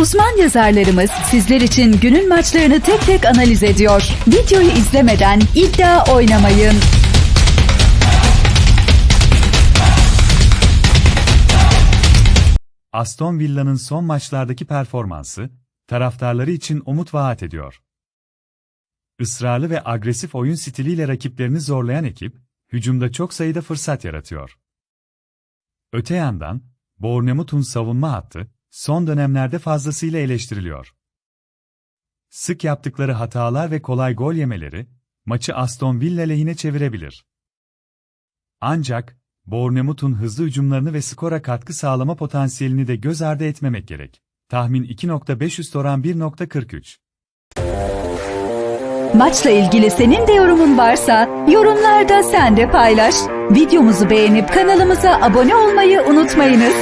Uzman yazarlarımız sizler için günün maçlarını tek tek analiz ediyor. Videoyu izlemeden iddia oynamayın. Aston Villa'nın son maçlardaki performansı, taraftarları için umut vaat ediyor. Israrlı ve agresif oyun stiliyle rakiplerini zorlayan ekip, hücumda çok sayıda fırsat yaratıyor. Öte yandan, Bournemouth'un savunma hattı, son dönemlerde fazlasıyla eleştiriliyor. Sık yaptıkları hatalar ve kolay gol yemeleri, maçı Aston Villa lehine çevirebilir. Ancak, Bournemouth'un hızlı hücumlarını ve skora katkı sağlama potansiyelini de göz ardı etmemek gerek. Tahmin 2.5 üst oran 1.43. Maçla ilgili senin de yorumun varsa yorumlarda sen de paylaş. Videomuzu beğenip kanalımıza abone olmayı unutmayınız.